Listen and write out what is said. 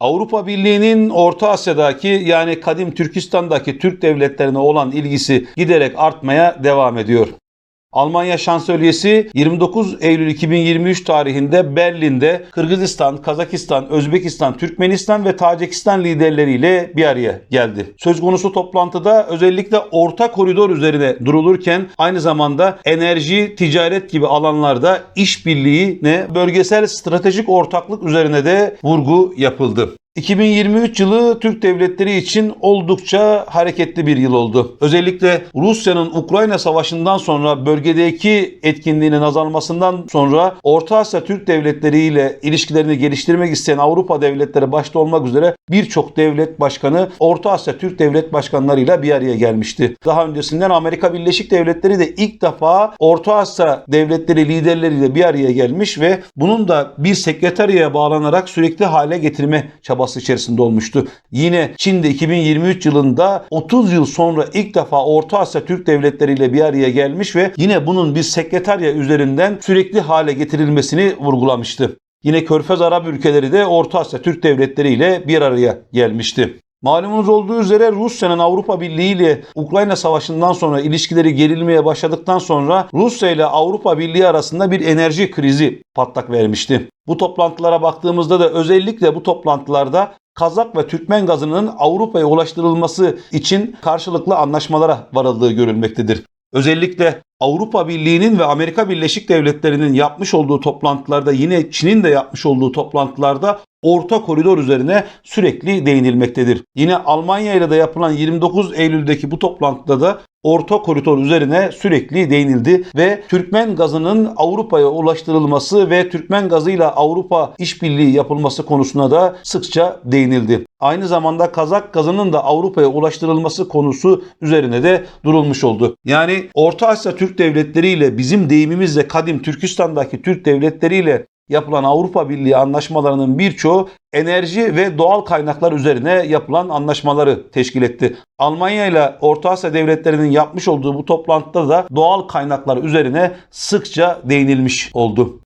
Avrupa Birliği'nin Orta Asya'daki yani kadim Türkistan'daki Türk devletlerine olan ilgisi giderek artmaya devam ediyor. Almanya Şansölyesi 29 Eylül 2023 tarihinde Berlin'de Kırgızistan, Kazakistan, Özbekistan, Türkmenistan ve Tacikistan liderleriyle bir araya geldi. Söz konusu toplantıda özellikle orta koridor üzerine durulurken aynı zamanda enerji, ticaret gibi alanlarda işbirliğine, bölgesel stratejik ortaklık üzerine de vurgu yapıldı. 2023 yılı Türk devletleri için oldukça hareketli bir yıl oldu. Özellikle Rusya'nın Ukrayna Savaşı'ndan sonra bölgedeki etkinliğinin azalmasından sonra Orta Asya Türk devletleri ile ilişkilerini geliştirmek isteyen Avrupa devletleri başta olmak üzere birçok devlet başkanı Orta Asya Türk devlet başkanlarıyla bir araya gelmişti. Daha öncesinden Amerika Birleşik Devletleri de ilk defa Orta Asya devletleri liderleriyle bir araya gelmiş ve bunun da bir sekreteriye bağlanarak sürekli hale getirme çabası içerisinde olmuştu. Yine Çin'de 2023 yılında 30 yıl sonra ilk defa Orta Asya Türk devletleriyle bir araya gelmiş ve yine bunun bir sekreterya üzerinden sürekli hale getirilmesini vurgulamıştı. Yine Körfez Arap ülkeleri de Orta Asya Türk devletleri ile bir araya gelmişti. Malumunuz olduğu üzere Rusya'nın Avrupa Birliği ile Ukrayna Savaşı'ndan sonra ilişkileri gerilmeye başladıktan sonra Rusya ile Avrupa Birliği arasında bir enerji krizi patlak vermişti. Bu toplantılara baktığımızda da özellikle bu toplantılarda Kazak ve Türkmen gazının Avrupa'ya ulaştırılması için karşılıklı anlaşmalara varıldığı görülmektedir. Özellikle Avrupa Birliği'nin ve Amerika Birleşik Devletleri'nin yapmış olduğu toplantılarda yine Çin'in de yapmış olduğu toplantılarda orta koridor üzerine sürekli değinilmektedir. Yine Almanya ile de yapılan 29 Eylül'deki bu toplantıda da orta koridor üzerine sürekli değinildi ve Türkmen gazının Avrupa'ya ulaştırılması ve Türkmen gazıyla Avrupa işbirliği yapılması konusuna da sıkça değinildi. Aynı zamanda Kazak gazının da Avrupa'ya ulaştırılması konusu üzerine de durulmuş oldu. Yani Orta Asya Türk devletleriyle bizim deyimimizle kadim Türkistan'daki Türk devletleriyle yapılan Avrupa Birliği anlaşmalarının birçoğu enerji ve doğal kaynaklar üzerine yapılan anlaşmaları teşkil etti. Almanya ile Orta Asya devletlerinin yapmış olduğu bu toplantıda da doğal kaynaklar üzerine sıkça değinilmiş oldu.